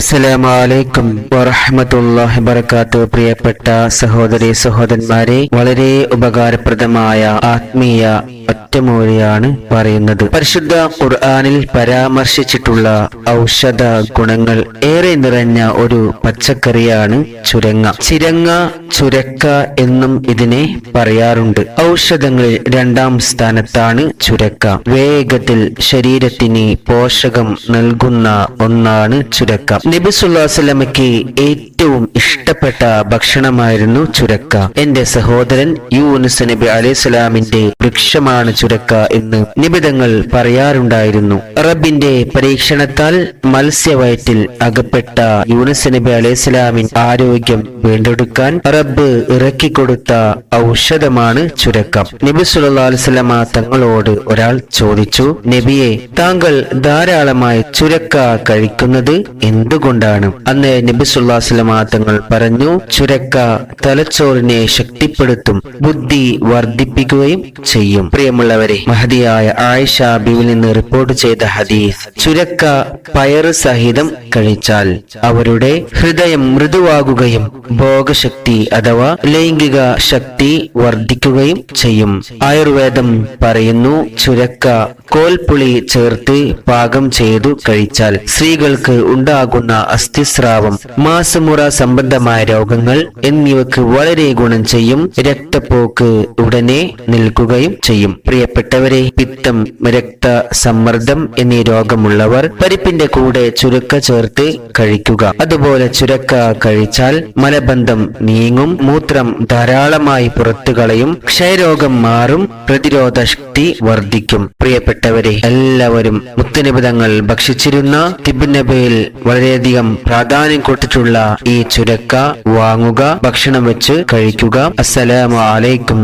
അസ്സലാമലൈക്കും വറഹമത്തല്ലാഹി വബർക്കാത്തു പ്രിയപ്പെട്ട സഹോദരി സഹോദരന്മാരെ വളരെ ഉപകാരപ്രദമായ ആത്മീയ ഒറ്റമൂലിയാണ് പറയുന്നത്. പരിശുദ്ധ ഖുർആാനിൽ പരാമർശിച്ചിട്ടുള്ള ഔഷധ ഗുണങ്ങൾ ഏറെ നിറഞ്ഞ ഒരു പച്ചക്കറിയാണ് ചുരങ്ങ. ചിരങ്ങ ചുരക്ക എന്നും ഇതിനെ പറയാറുണ്ട്. ഔഷധങ്ങളിൽ രണ്ടാം സ്ഥാനത്താണ് ചുരക്ക. വേഗത്തിൽ ശരീരത്തിന് പോഷകം നൽകുന്ന ഒന്നാണ് ചുരക്ക. നബിസുല്ലാസ്ലമയ്ക്ക് ഏറ്റവും ഇഷ്ടപ്പെട്ട ഭക്ഷണമായിരുന്നു ചുരക്ക. എന്റെ സഹോദരൻ യൂനുസ് നബി അലൈഹിസ്സലാമിന്റെ വൃക്ഷമാണ് ചുരക്ക എന്ന് നിബിതങ്ങൾ പറയാറുണ്ടായിരുന്നു. റബ്ബിന്റെ പരീക്ഷണത്താൽ മത്സ്യവയറ്റിൽ അകപ്പെട്ട യൂനസ് നബി അലൈഹിസ്ലാമിൻ ആരോഗ്യം വീണ്ടെടുക്കാൻ റബ്ബ് ഇറക്കിക്കൊടുത്ത ഔഷധമാണ് ചുരക്കം. നബി സുല്ലാ തങ്ങളോട് ഒരാൾ ചോദിച്ചു നബിയെ താങ്കൾ ധാരാളമായി ചുരക്ക കഴിക്കുന്നത് എന്തുകൊണ്ടാണ്? അന്ന് നബി സുല്ലാസ്ലമ തങ്ങൾ പറഞ്ഞു ചുരക്ക തലച്ചോറിനെ ശക്തിപ്പെടുത്തും ബുദ്ധി വർദ്ധിപ്പിക്കുകയും ചെയ്യും. പ്രിയമുള്ളവരെ മഹതിയായ ആയിഷ ബിവിൽ നിന്ന് റിപ്പോർട്ട് ചെയ്ത ഹദീസ് ചുരക്ക പയറ് സഹിതം കഴിച്ചാൽ അവരുടെ ഹൃദയം മൃദുവാകുകയും ഭോഗശക്തി അഥവാ ലൈംഗിക ശക്തി വർദ്ധിക്കുകയും ചെയ്യും. ആയുർവേദം പറയുന്നു ചുരക്ക കോൽപുളി ചേർത്ത് പാകം ചെയ്തു കഴിച്ചാൽ സ്ത്രീകൾക്ക് ഉണ്ടാകുന്ന അസ്ഥിസ്രാവം മാസമുറ സംബന്ധമായ രോഗങ്ങൾ എന്നിവക്ക് വളരെ ഗുണം ചെയ്യും. രക്തപ്പോക്ക് ഉടനെ നിൽക്കുകയും ചെയ്യും. പ്രിയപ്പെട്ടവരെ പിത്തം രക്ത സമ്മർദ്ദം എന്നീ രോഗമുള്ളവർ പരിപ്പിന്റെ കൂടെ ചുരുക്ക ചേർത്ത് കഴിക്കുക. അതുപോലെ ചുരക്ക കഴിച്ചാൽ മലബന്ധം നീങ്ങും മൂത്രം ധാരാളമായി പുറത്തു കളയും ക്ഷയരോഗം മാറും പ്രതിരോധ ശക്തി വർദ്ധിക്കും. പ്രിയപ്പെട്ടവരെ എല്ലാവരും മുത്തനിബിതങ്ങൾ ഭക്ഷിച്ചിരുന്ന തിബുനബയിൽ വളരെയധികം പ്രാധാന്യം കൊടുത്തിട്ടുള്ള ഈ ചുരക്ക വാങ്ങുക ഭക്ഷണം വെച്ച് കഴിക്കുക. അസ്സലാമു അലൈക്കും